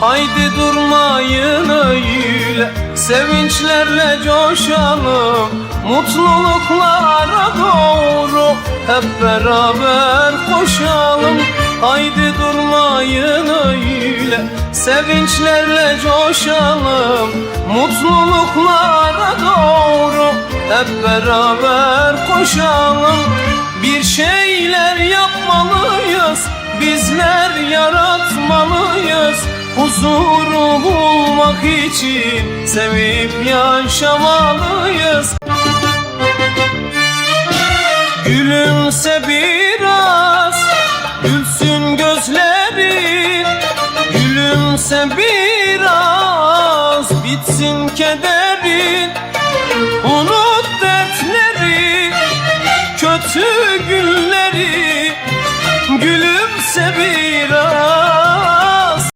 Haydi durmayın öyle Sevinçlerle coşalım Mutluluklara doğru Hep beraber koşalım. Haydi durmayın öyle Sevinçlerle coşalım Mutluluklara doğru Hep beraber koşalım. Bir şeyler yapmalıyız Bizler yaratmalıyız bulmak için Sevip yaşamalıyız. Gülümse biraz Gülsün gözlerin. Gülümse biraz Bitsin kederin. Unut dertleri Kötü günleri. Gülümse biraz